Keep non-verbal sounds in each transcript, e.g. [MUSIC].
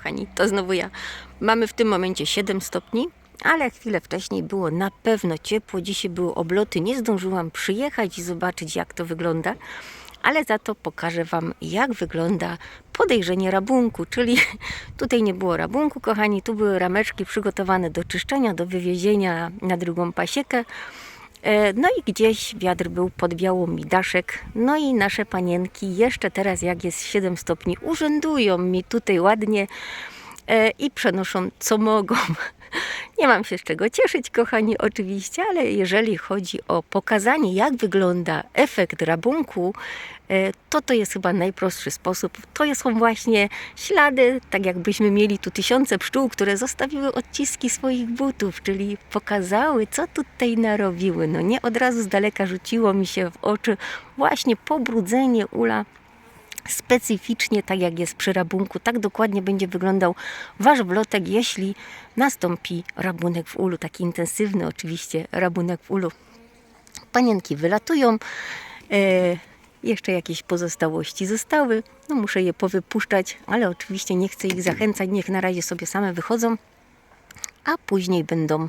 Kochani, to znowu ja. Mamy w tym momencie 7 stopni, ale chwilę wcześniej było na pewno ciepło. Dzisiaj były obloty. Nie zdążyłam przyjechać i zobaczyć, jak to wygląda, ale za to pokażę Wam, jak wygląda podejrzenie rabunku. Czyli [LAUGHS] tutaj nie było rabunku, kochani, tu były rameczki przygotowane do czyszczenia, do wywiezienia na drugą pasiekę. E, No i gdzieś wiatr był pod białą daszek. No i nasze panienki jeszcze teraz, jak jest 7 stopni, urzędują mi tutaj ładnie e, i przenoszą co mogą. Nie mam się z czego cieszyć, kochani, oczywiście, ale jeżeli chodzi o pokazanie, jak wygląda efekt rabunku, e, to to jest chyba najprostszy sposób. To są właśnie ślady, tak jakbyśmy mieli tu tysiące pszczół, które zostawiły odciski swoich butów, czyli pokazały, co tutaj narobiły. No nie od razu z daleka rzuciło mi się w oczy właśnie pobrudzenie ula specyficznie, tak jak jest przy rabunku, tak dokładnie będzie wyglądał wasz wlotek, jeśli nastąpi rabunek w ulu, taki intensywny oczywiście rabunek w ulu. Panienki wylatują, e, jeszcze jakieś pozostałości zostały, no muszę je powypuszczać, ale oczywiście nie chcę ich zachęcać, niech na razie sobie same wychodzą, a później będą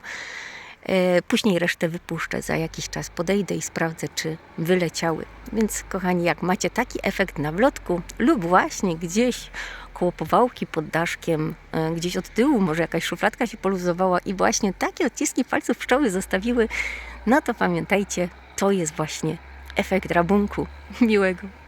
Później resztę wypuszczę, za jakiś czas podejdę i sprawdzę, czy wyleciały. Więc kochani, jak macie taki efekt na wlotku lub właśnie gdzieś koło powałki pod daszkiem, e, gdzieś od tyłu, może jakaś szufladka się poluzowała i właśnie takie odciski palców pszczoły zostawiły, no to pamiętajcie, to jest właśnie efekt rabunku. [LAUGHS] Miłego.